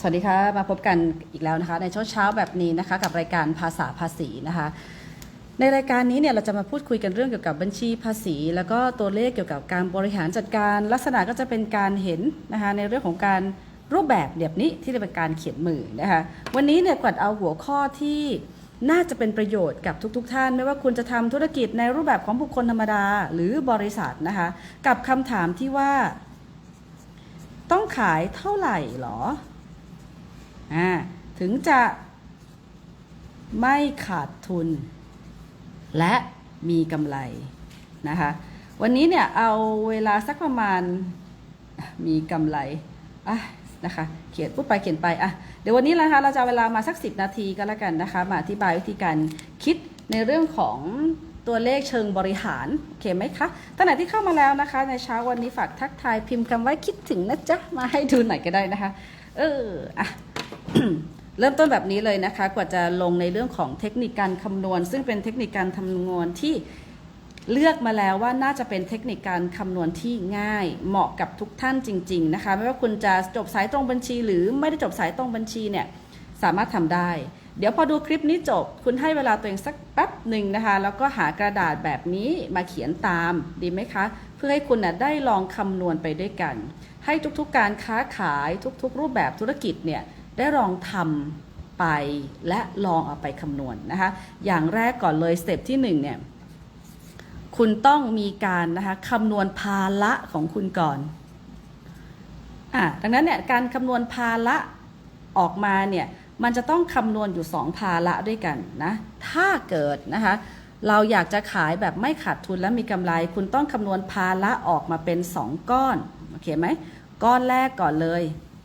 สวัสดีค่ะมาพบกันอีกแล้วนะคะ ในเช้าเช้าแบบนี้นะคะ กับรายการภาษาภาษีนะคะ ในรายการนี้เนี่ยเราจะมาพูดคุยกันเรื่องเกี่ยวกับบัญชีภาษี แล้วก็ตัวเลขเกี่ยวกับการบริหารจัดการ ลักษณะก็จะเป็นการเห็นนะคะในเรื่องของการรูปแบบแบบนี้ที่จะเป็นการเขียนมือนะคะวันนี้เนี่ยกวัดเอาหัวข้อที่น่าจะเป็นประโยชน์กับทุกๆทท่าน ไม่ว่าคุณจะทำธุรกิจในรูปแบบของบุคคลธรรมดา หรือบริษัทนะคะกับคำถามที่ว่า ต้องขายเท่าไหร่หรอ อ่าถึงจะไม่ขาดทุน และมีกำไรนะคะวันนี้เนี่ยเอาเวลาสักประมาณมีกำไรอะนะคะเขียนพูดไปเขียนไปอะเดี๋ยววันนี้นะคะเราจะเอาเวลามาสัก 10 นาทีก็แล้วกันนะคะมาอธิบายวิธีการคิดในเรื่องของตัวเลขเชิงบริหารโอเคไหมคะตั้งแต่ที่เข้ามาแล้วนะคะ ในเช้าวันนี้ฝากทักทายพิมพ์คำว่าคิดถึงนะจ๊ะมาให้ดูหน่อยก็ได้นะคะ เอออะ เริ่มต้นแบบนี้เลยนะคะ กว่าจะลงในเรื่องของเทคนิคการคำนวณ ซึ่งเป็นเทคนิคการคำนวณที่เลือกมาแล้วว่าน่าจะเป็นเทคนิคการคำนวณที่ง่าย เหมาะกับทุกท่านจริง ๆ นะคะ ไม่ว่าคุณจะจบสายตรงบัญชี หรือไม่ได้จบสายตรงบัญชีเนี่ยสามารถทำได้ เดี๋ยวพอดูคลิปนี้จบ คุณให้เวลาตัวเองสักแป๊บหนึ่งนะคะ แล้วก็หากระดาษแบบนี้มาเขียนตามดีไหมคะ เพื่อให้คุณนะได้ลองคำนวณไปด้วยกัน ให้ทุกๆการค้าขายทุกๆ รูปแบบธุรกิจเนี่ย ได้ลองทำไปและลองเอาไปคำนวณนนะคะ อย่างแรกก่อนเลยสเต็ปที่หนึ่งเนี่ย คุณต้องมีการนะคะคำนวณภาระของคุณก่อนอะดังนั้นเนี่ยการคำนวณภาระออกมาเนี่ยมันจะต้องคำนวณอยู่ 2 ภาระด้วยกันนะ ถ้าเกิดนะคะ เราอยากจะขายแบบไม่ขาดทุนและมีกำไร คุณต้องคำนวณภาระออกมาเป็น 2 ก้อน โอเคไหม ก้อนแรกก่อนเลย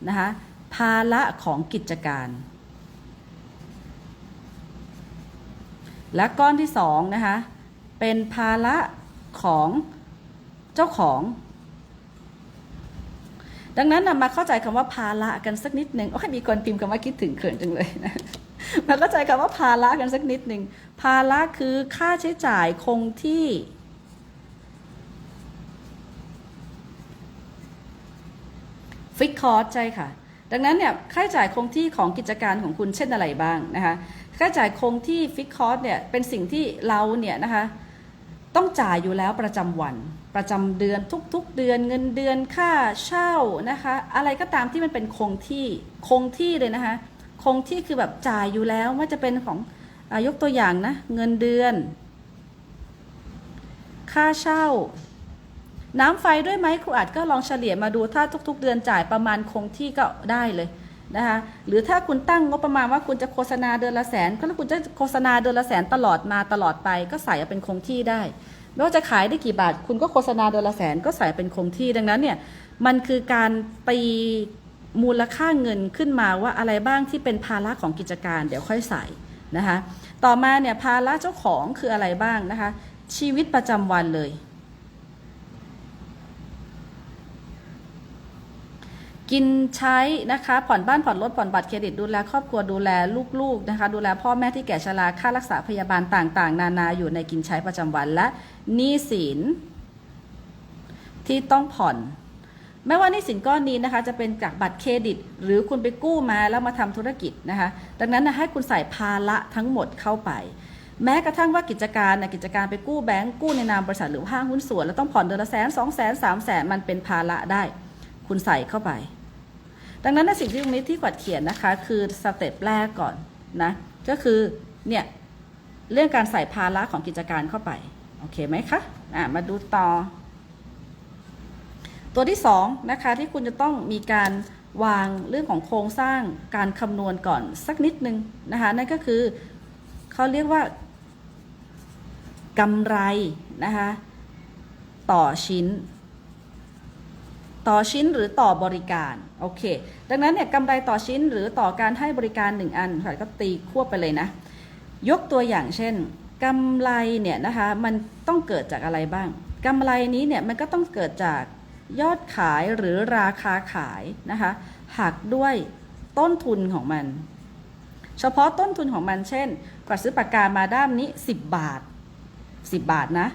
นะคะ ภาระของกิจการ และก้อนที่สองนะคะเป็นภาระของเจ้าของ ดังนั้นนะมาเข้าใจคำว่าภาระกันสักนิดหนึ่งโอ้ยมีคนพิมพ์คำว่าคิดถึงเขินจังเลยนะมาเข้าใจคำว่าภาระกันสักนิดหนึ่งภาระคือค่าใช้จ่ายคงที่ฟิกคอร์สใช่ค่ะ ดังนั้นเนี่ยค่าใช้จ่ายคงที่ของกิจการของคุณเช่นอะไรบ้างนะคะค่าใช้จ่ายคงที่ฟิกคอร์สเนี่ยเป็นสิ่งที่เราเนี่ยนะคะต้องจ่ายอยู่แล้วประจำวันประจำเดือนทุกๆ เดือนเงินเดือนค่าเช่านะคะอะไรก็ตามที่มันเป็นคงที่คงที่เลยนะคะคงที่คือแบบจ่ายอยู่แล้วว่าจะเป็นของอยกตัวอย่างนะเงินเดือน ค่าเช่า น้ำไฟด้วยไหมครูอาจก็ลองเฉลี่ยมาดูถ้าทุก ๆ เดือนจ่ายประมาณคงที่ก็ได้เลยนะคะหรือถ้าคุณตั้งงบประมาณว่าคุณจะโฆษณาเดือนละแสนก็ถ้าคุณจะโฆษณาเดือนละแสนตลอดมาตลอดไป ก็ใส่เป็นคงที่ได้ไม่ว่าจะขายได้กี่บาท คุณก็โฆษณาเดือนละแสนก็ใส่เป็นคงที่ดังนั้นเนี่ยมันคือการตีมูลค่าเงินขึ้นมาว่าอะไรบ้างที่เป็นภาระของกิจการ เดี๋ยวค่อยใส่นะคะต่อมาเนี่ยภาระเจ้าของคืออะไรบ้างนะคะชีวิตประจำวันเลย กินใช้นะคะผ่อนบ้านผ่อนรถผ่อนบัตรเครดิตดูแลครอบครัวดูแลลูกๆนะคะดูแลพ่อแม่ที่แก่ชราค่ารักษาพยาบาลต่างๆ นานาอยู่ในกินใช้ประจำวันและหนี้สินที่ต้องผ่อนไม่ว่าหนี้สินก้อนนี้นะคะจะเป็นจากบัตรเครดิต หรือคุณไปกู้มาแล้วมาทำธุรกิจนะคะดังนั้นนะให้คุณใส่ภาระทั้งหมดเข้าไป แม้กระทั่งว่ากิจการนะกิจการไปกู้แบงก์กู้ในนามบริษัทหรือห้างหุ้นส่วน แล้วต้องผ่อนเดือนละแสนสองแสนสามแสนมันเป็นภาระได้ คุณใส่เข้าไป ดังนั้นนสิ่งที่ตรงนี้ที่กวัดเขียนนะคะ คือสเต็ปแรกก่อนนะก็คือเนี่ยเรื่องการใส่ภาระของกิจการเข้าไปโอเคไหมคะอะมาดูต่อ ตัวที่สองนะคะที่คุณจะต้องมีการวางเรื่องของโครงสร้างการคำนวณก่อนสักนิดนึงนะคะนั่นก็คือเขาเรียกว่ากำไรนะคะต่อชิ้น ต่อชิ้นหรือต่อบริการโอเค ดังนั้นเนี่ยกำไรต่อชิ้นหรือต่อการให้บริการ 1 อันค่ะก็ตีควบไปเลยนะ ยกตัวอย่างเช่นกำไรเนี่ยนะคะมันต้องเกิดจากอะไรบ้างกำไรนี้เนี่ยมันก็ต้องเกิดจากยอดขายหรือราคาขายนะคะหักด้วยต้นทุนของมัน เฉพาะต้นทุนของมันเช่นกว่าซื้อปากกามาด้ามนี้ 10 บาท 10 บาทนะ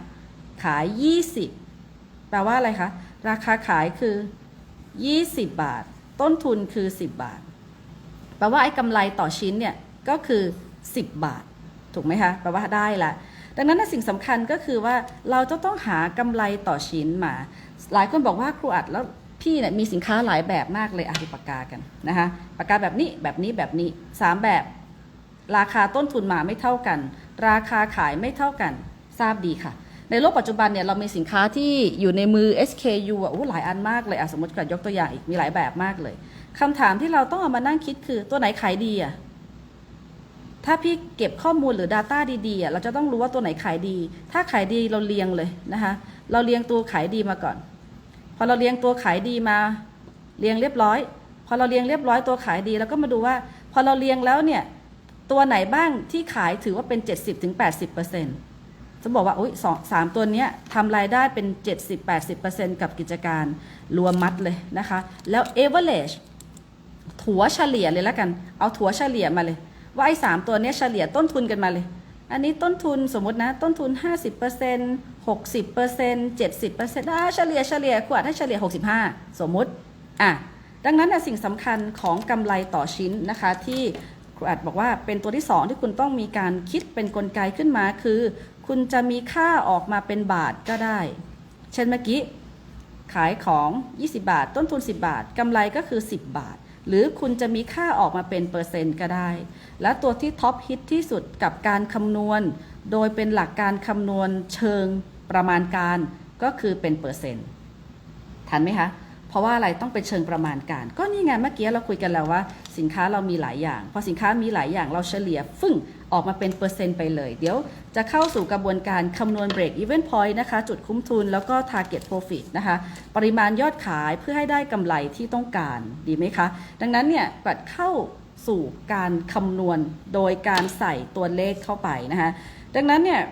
ขาย 20 แปลว่าอะไรคะ ราคาขายคือ 20 บาท ต้นทุนคือ 10 บาท แปลว่าไอ้กำไรต่อชิ้นเนี่ยก็คือ 10 บาท ถูกไหมคะแปลว่าได้ละดังนั้นสิ่งสำคัญก็คือว่าเราจะต้องหากำไรต่อชิ้นมา หลายคนบอกว่าครูอัดแล้วพี่เนี่ยมีสินค้าหลายแบบมากเลยอะดูปากกากันนะคะปากกาแบบนี้แบบนี้แบบนี้สามแบบ ราคาต้นทุนมาไม่เท่ากัน ราคาขายไม่เท่ากัน ทราบดีค่ะ ในโลกปัจจุบันเนี่ยเรามีสินค้าที่อยู่ในมือ SKU อะโอ้หลายอันมากเลยอะสมมติก่อนยกตัวอย่างอีกมีหลายแบบมากเลยคำถามที่เราต้องเอามานั่งคิดคือตัวไหนขายดีอะถ้าพี่เก็บข้อมูลหรือ Data ดีๆอะเราจะต้องรู้ว่าตัวไหนขายดี ถ้าขายดีเราเรียงเลยนะคะเราเรียงตัวขายดีมาก่อน พอเราเรียงตัวขายดีมาเรียงเรียบร้อย พอเราเรียงเรียบร้อยตัวขายดีแล้วก็มาดูว่า พอเราเรียงแล้วเนี่ยตัวไหนบ้างที่ขายถือว่าเป็น 70-80% จะบอกว่าโอ้ยสองสามตัวเนี้ยทำรายได้เป็น 70-80%กับกิจการรวมมัดเลยนะคะ แล้ว average ถัวเฉลี่ยเลยแล้วกัน เอาถัวเฉลี่ยมาเลย ว่าไอ้สามตัวเนี้ยเฉลี่ยต้นทุนกันมาเลย อันนี้ต้นทุนสมมตินะต้นทุน 50% 60% 70%อ่าเฉลี่ยเฉลี่ยขวดให้เฉลี่ย 65 สมมุติอะดังนั้นนะสิ่งสำคัญของกำไรต่อชิ้นนะคะที่ครูอัดบอกว่าเป็นตัวที่สองที่คุณต้องมีการคิดเป็นกลไกขึ้นมาคือ คุณจะมีค่าออกมาเป็นบาทก็ได้ เช่นเมื่อกี้ ขายของ 20 บาท ต้นทุน 10 บาทกำไรก็คือ 10 บาท หรือคุณจะมีค่าออกมาเป็นเปอร์เซ็นต์ก็ได้ และตัวที่ท็อปฮิตที่สุดกับการคำนวณ โดยเป็นหลักการคำนวณเชิงประมาณการก็คือเป็นเปอร์เซ็นต์ทันไหมคะเพราะว่าอะไรต้องเป็นเชิงประมาณการ ก็นี่ไงเมื่อกี้เราคุยกันแล้วว่า สินค้าเรามีหลายอย่าง พอสินค้ามีหลายอย่างเราเฉลี่ยฟึ่ง ออกมาเป็นเปอร์เซ็นต์ไปเลย เดี๋ยวจะเข้าสู่กระบวนการคำนวณ break even point นะคะ จุดคุ้มทุนแล้วก็ target profit นะคะ ปริมาณยอดขายเพื่อให้ได้กำไรที่ต้องการดีไหมคะ ดังนั้นเนี่ยปัดเข้าสู่การคำนวณโดยการใส่ตัวเลขเข้าไปนะคะ ดังนั้นเนี่ย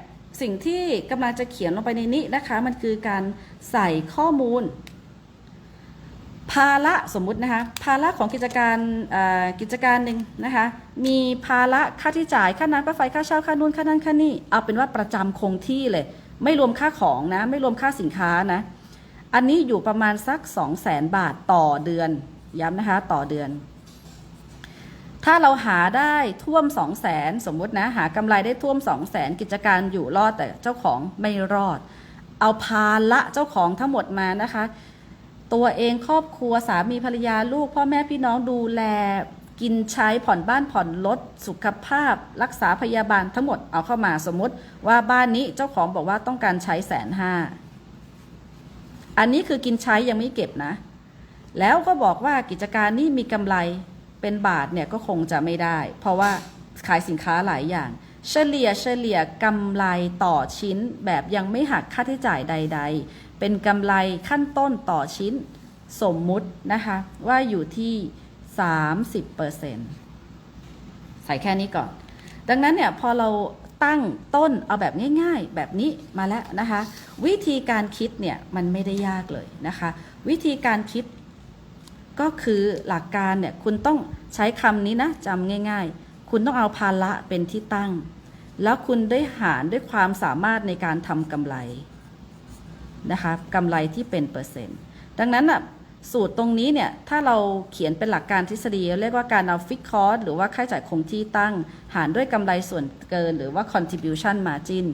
สิ่งที่กำลังจะเขียนลงไปในนี้นะคะ มันคือการใส่ข้อมูล ภาระสมมุตินะคะภาระของกิจการกิจการหนึ่งนะคะมีภาระค่าที่จ่ายค่าน้ำค่าไฟค่าเช่าค่านู่นค่านั่นค่านี่เอาเป็นว่าประจำคงที่เลย ไม่รวมค่าของนะไม่รวมค่าสินค้านะอันนี้อยู่ประมาณสัก 2 0 0แสนบาทต่อเดือนย้ำนะคะต่อเดือน ถ้าเราหาได้ท่วม 2 0 0แสนสมมุตินะหากำไรได้ท่วม 2 0 0แสนกิจการอยู่รอดแต่เจ้าของไม่รอด เอาภาระเจ้าของทั้งหมดมานะคะ ตัวเองครอบครัวสามีภรรยาลูก พ่อแม่พี่น้องดูแล กินใช้ผ่อนบ้านผ่อนรถสุขภาพ รักษาพยาบาลทั้งหมดเอาเข้ามาสมมติว่าบ้านนี้เจ้าของบอกว่าต้องการใช้แสนห้าอันนี้คือกินใช้ยังไม่เก็บนะ แล้วก็บอกว่ากิจการนี้มีกำไรเป็นบาทเนี่ยก็คงจะไม่ได้ เพราะว่าขายสินค้าหลายอย่าง เฉลี่ยเฉลี่ยกำไรต่อชิ้นแบบยังไม่หักค่าใช้จ่ายใด ๆ เป็นกำไรขั้นต้นต่อชิ้นสมมุตินะคะ ว่าอยู่ที่ 30%ใส่แค่นี้ก่อน ดังนั้นเนี่ยพอเราตั้งต้นเอาแบบง่าย ๆ แบบนี้มาแล้วนะคะ วิธีการคิดเนี่ยมันไม่ได้ยากเลยนะคะ วิธีการคิดก็คือหลักการเนี่ยคุณต้องใช้คำนี้นะจำง่าย ๆ คุณต้องเอาภาระเป็นที่ตั้ง แล้วคุณได้หารด้วยความสามารถในการทำกำไร นะคะกำไรที่เป็นเปอร์เซ็นต์ ดังนั้นอะสูตรตรงนี้เนี่ย ถ้าเราเขียนเป็นหลักการทฤษฎี เรียกว่าการเอาฟิกคอร์สหรือว่าค่าใช้จ่ายคงที่ตั้ง หารด้วยกำไรส่วนเกิน หรือว่า contribution margin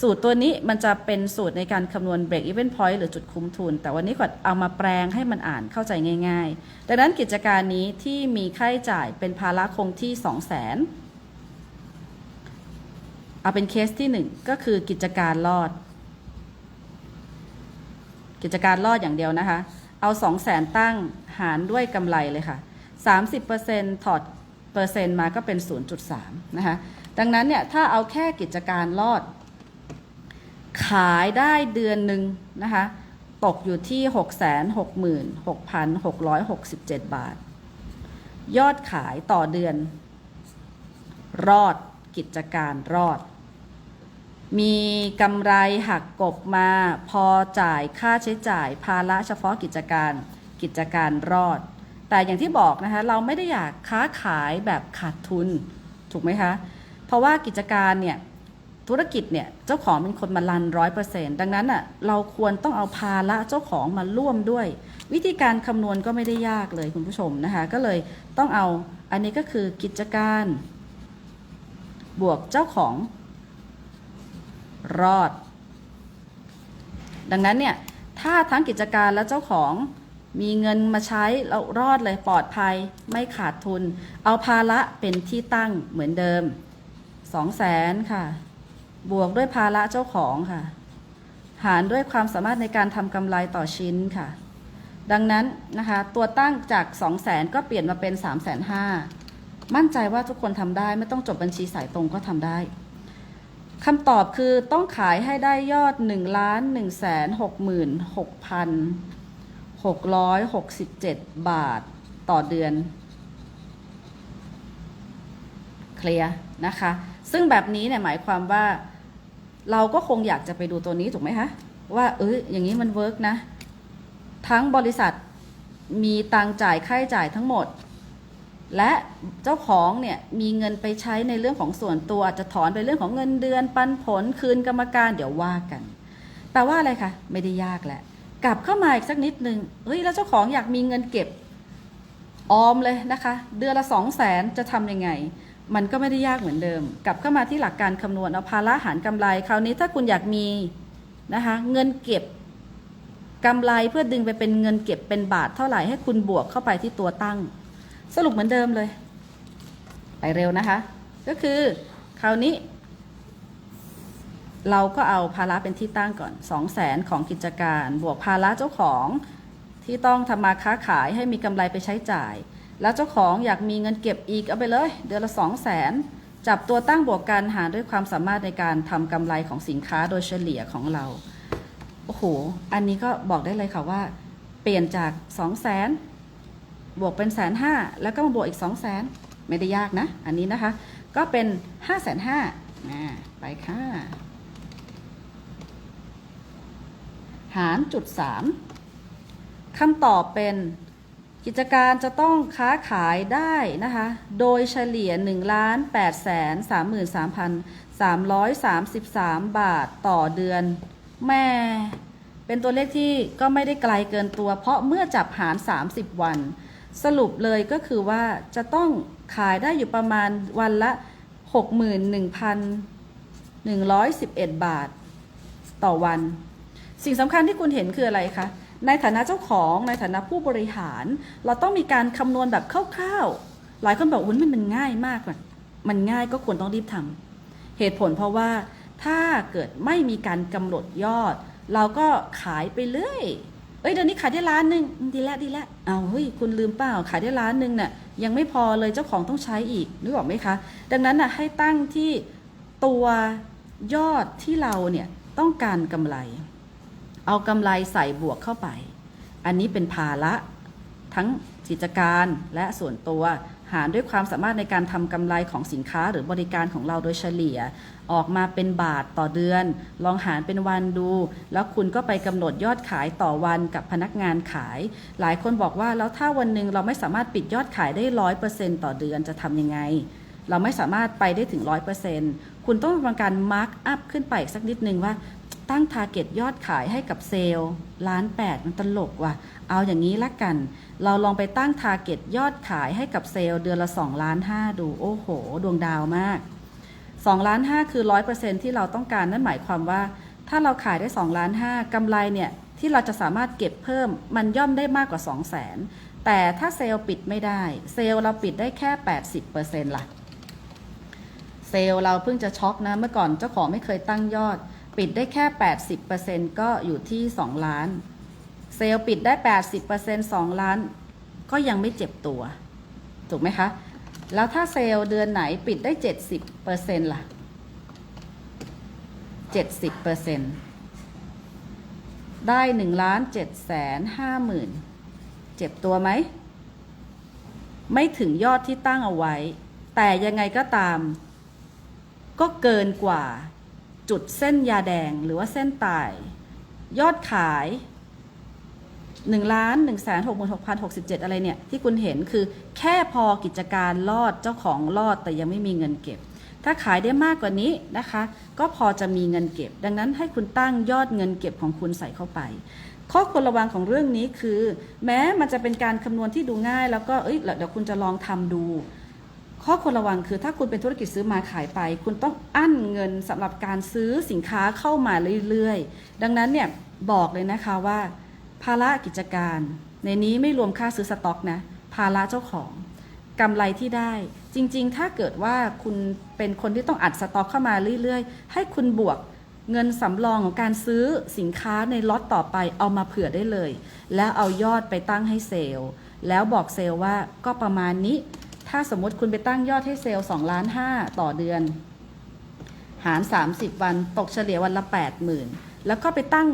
สูตรตัวนี้มันจะเป็นสูตรในการคำนวณ break even point หรือจุดคุ้มทุน แต่วันนี้ก็เอามาแปลงให้มันอ่านเข้าใจง่าย ๆ ดังนั้นกิจการนี้ที่มีค่าใช้จ่ายเป็นภาระคงที่ 2 0 0 0 0 0เอาเป็นเคสที่ 1 ก็คือกิจการรอด กิจการรอดอย่างเดียวนะคะ เอา2 0 0แสนตั้งหารด้วยกำไรเลยค่ะ 30%ถอดเปอร์เซ็นต์มาก็เป็น 0.3 นะคะ ดังนั้นเนี่ยถ้าเอาแค่กิจการรอด ขายได้เดือนหนึ่งนะคะ ตกอยู่ที่ 666,667 บาท ยอดขายต่อเดือน รอดกิจการรอด มีกำไรหักกบมาพอจ่ายค่าใช้จ่ายภาระเฉพาะกิจการกิจการรอด แต่อย่างที่บอกนะคะเราไม่ได้อยากค้าขายแบบขาดทุนถูกไหมคะเพราะว่ากิจการเนี่ยธุรกิจเนี่ยเจ้าของเป็นคนมาลันร้อยเปอร์เซ็นต์ดังนั้นอะเราควรต้องเอาภาระเจ้าของมาร่วมด้วย วิธีการคำนวณก็ไม่ได้ยากเลยคุณผู้ชมนะคะก็เลยต้องเอาอันนี้ก็คือกิจการ บวกเจ้าของ รอด ดังนั้นเนี่ย ถ้าทั้งกิจการและเจ้าของมีเงินมาใช้แล้วรอดเลยปลอดภัยไม่ขาดทุน เอาภาระเป็นที่ตั้งเหมือนเดิม2 0 0แสนค่ะ บวกด้วยภาระเจ้าของค่ะ หารด้วยความสามารถในการทำกำไรต่อชิ้นค่ะ ดังนั้นนะคะ ตัวตั้งจาก2 0 0แสนก็เปลี่ยนมาเป็น3 5 0 0 0มั่นใจว่าทุกคนทำได้ไม่ต้องจบบัญชีสายตรงก็ทำได้ คำตอบคือต้องขายให้ได้ยอด1ล้าน1แสน6หมื่น6พัน667 บาทต่อเดือน เคลียร์นะคะ ซึ่งแบบนี้เนี่ยหมายความว่า เราก็คงอยากจะไปดูตัวนี้ถูกไหมคะว่าเอออย่างนี้มันเวิร์กนะ ทั้งบริษัทมีตังจ่ายค่าใช้จ่ายทั้งหมด และเจ้าของเนี่ยมีเงินไปใช้ในเรื่องของส่วนตัวอาจจะถอนไปเรื่องของเงินเดือน ปันผลคืนกรรมการเดี๋ยวว่ากันแปลว่าอะไรคะไม่ได้ยากแหละ กลับเข้ามาอีกสักนิดนึงเฮ้ยแล้วเจ้าของอยากมีเงินเก็บออมเลยนะคะ เดือนละสองแสนจะทำยังไง มันก็ไม่ได้ยากเหมือนเดิม กลับเข้ามาที่หลักการคำนวณเอาภาระหารกำไร คราวนี้ถ้าคุณอยากมีนะคะเงินเก็บกำไรเพื่อดึงไปเป็นเงินเก็บเป็นบาทเท่าไหร่ให้คุณบวกเข้าไปที่ตัวตั้ง สรุปเหมือนเดิมเลย ไปเร็วนะคะ ก็คือคราวนี้ เราก็เอาภาระเป็นที่ตั้งก่อน 2 0 0แสนของกิจการ บวกภาระเจ้าของที่ต้องทำมาค้าขายให้มีกำไรไปใช้จ่าย แล้วเจ้าของอยากมีเงินเก็บอีกเอาไปเลย เดือนละ 2 0 0แสนจับตัวตั้งบวกกันหารด้วยความสามารถในการทำกำไรของสินค้าโดยเฉลี่ยของเรา โอ้โห อันนี้ก็บอกได้เลยค่ะว่า เปลี่ยนจาก 2 0 0แสน บวกเป็นแสนห้าแล้วก็มาบวกอีก2 0 0แสนไม่ได้ยากนะ อันนี้นะคะ ก็เป็น5้าแสนห้าไปค่ะ หารจุดสามคำตอบเป็นกิจการจะต้องค้าขายได้นะคะ โดยเฉลี่ย1ล้าน8แสน33,333 บาทต่อเดือน แม่เป็นตัวเลขที่ก็ไม่ได้ไกลเกินตัว เพราะเมื่อจับหาร 30 วัน สรุปเลยก็คือว่าจะต้องขายได้อยู่ประมาณวันละ 61,111 บาทต่อวัน สิ่งสำคัญที่คุณเห็นคืออะไรคะ ในฐานะเจ้าของในฐานะผู้บริหาร เราต้องมีการคำนวณแบบคร่าวๆ หลายคนบอกว่ามันมันง่ายมากอะมันง่ายก็ควรต้องรีบทำเหตุผลเพราะว่าถ้าเกิดไม่มีการกำหนดยอด เราก็ขายไปเรื่อย เอ้ยเดี๋ยวนี้ขายได้ล้านหนึ่งดีแล้วดีแล้วเอาเฮ้ยคุณลืมเปล่าขายได้ล้านหนึ่งเนี่ยยังไม่พอเลยเจ้าของต้องใช้อีกนึกออกไหมคะ ดังนั้นน่ะให้ตั้งที่ตัวยอดที่เราเนี่ยต้องการกำไร เอากำไรใส่บวกเข้าไป อันนี้เป็นภาระทั้งกิจการและส่วนตัว หารด้วยความสามารถในการทำกำไรของสินค้าหรือบริการของเราโดยเฉลี่ย ออกมาเป็นบาทต่อเดือน ลองหารเป็นวันดู แล้วคุณก็ไปกำหนดยอดขายต่อวันกับพนักงานขาย หลายคนบอกว่าแล้วถ้าวันหนึ่งเราไม่สามารถปิดยอดขายได้ร้อยเปอร์เซ็นต์ต่อเดือนจะทำยังไง เราไม่สามารถไปได้ถึงร้อยเปอร์เซ็นต์คุณต้องทำการมาร์กอัพขึ้นไปอีกสักนิดนึงว่า ตั้งทาร์เก็ตยอดขายให้กับเซลล์ล้านแปดมันตลกว่ะ เอาอย่างนี้ละกัน เราลองไปตั้งทาร์เก็ตยอดขายให้กับเซลล์เดือนละ2ล้าน5ดู โอ้โห ดวงดาวมาก2ล้าน5คือ 100%ที่เราต้องการนั่นหมายความว่า ถ้าเราขายได้2ล้าน5กำไรเนี่ยที่เราจะสามารถเก็บเพิ่มมันย่อมได้มากกว่า 2 0 0 0 0 0 แต่ถ้าเซลล์ปิดไม่ได้ เซลล์เราปิดได้แค่ 80%ล่ะ เซลล์เราเพิ่งจะช็อกนะ เมื่อก่อนเจ้าของไม่เคยตั้งยอด ปิดได้แค่ 80%ก็อยู่ที่ 2 ล้าน เซลล์ปิดได้ 80% 2 ล้าน ก็ยังไม่เจ็บตัว ถูกไหมคะ แล้วถ้าเซลล์เดือนไหนปิดได้ 70%ล่ะ 70%ได้1ล้าน7แสน5หมื่นเจ็บตัวไหม ไม่ถึงยอดที่ตั้งเอาไว้ แต่ยังไงก็ตาม ก็เกินกว่า จุดเส้นยาแดงหรือว่าเส้นตาย ยอดขาย1ล้าน1แสน6 6 6 6 7 อะไรเนี่ย ที่คุณเห็นคือแค่พอกิจการรอดเจ้าของรอดแต่ยังไม่มีเงินเก็บ ถ้าขายได้มากกว่านี้นะคะ ก็พอจะมีเงินเก็บ ดังนั้นให้คุณตั้งยอดเงินเก็บของคุณใส่เข้าไป ข้อควรระวังของเรื่องนี้คือ แม้มันจะเป็นการคำนวณที่ดูง่าย แล้วก็เอ้ยเดี๋ยวคุณจะลองทำดู ข้อควรระวังคือถ้าคุณเป็นธุรกิจซื้อมาขายไป คุณต้องอั้นเงินสำหรับการซื้อสินค้าเข้ามาเรื่อยๆ ดังนั้นเนี่ยบอกเลยนะคะว่า ภาระกิจการ ในนี้ไม่รวมค่าซื้อสต็อกนะภาระเจ้าของกำไรที่ได้ จริงๆ ถ้าเกิดว่าคุณเป็นคนที่ต้องอัดสต็อกเข้ามาเรื่อยๆ ให้คุณบวกเงินสำรองของการซื้อสินค้าในล็อตต่อไปเอามาเผื่อได้เลย แล้วเอายอดไปตั้งให้เซลล์ แล้วบอกเซลล์ว่าก็ประมาณนี้ ถ้าสมมติคุณไปตั้งยอดให้เซลล์2ล้าน5ต่อเดือน หาร 30 วันตกเฉลี่ยวันละ 80,000 แล้วก็ไปตั้ง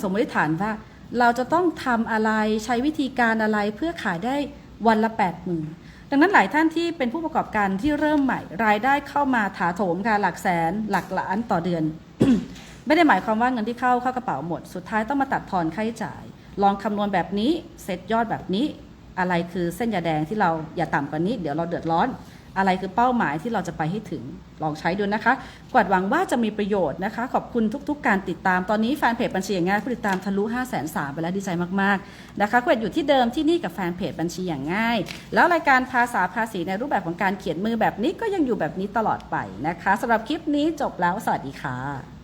สมมติฐานว่า เราจะต้องทำอะไรใช้วิธีการอะไรเพื่อขายได้วันละ 80,000 ดังนั้นหลายท่านที่เป็นผู้ประกอบการที่เริ่มใหม่ รายได้เข้ามาถาโถมค่ะหลักแสนหลักล้านต่อเดือน ไม่ได้หมายความว่าเงินที่เข้าเข้ากระเป๋าหมด สุดท้ายต้องมาตัดทอนค่าใช้จ่าย ลองคำนวณแบบนี้เซตยอดแบบนี้ อะไรคือเส้นยาแดงที่เราอย่าต่ำกว่านี้ เดี๋ยวเราเดือดร้อน อะไรคือเป้าหมายที่เราจะไปให้ถึงลองใช้ดูนะคะ กวาดหวังว่าจะมีประโยชน์นะคะ ขอบคุณทุก ๆ การติดตามตอนนี้แฟนเพจบัญชีอย่างง่ายผู้ติดตามทะลุ5 0 0 0 0 0ไปแล้วดีใจมากๆนะคะกวดอยู่ที่เดิมที่นี่กับแฟนเพจบัญชีอย่างง่าย แล้วรายการภาษาภาษีในรูปแบบของการเขียนมือแบบนี้ก็ยังอยู่แบบนี้ตลอดไปนะคะสำหรับคลิปนี้จบแล้วสวัสดีค่ะ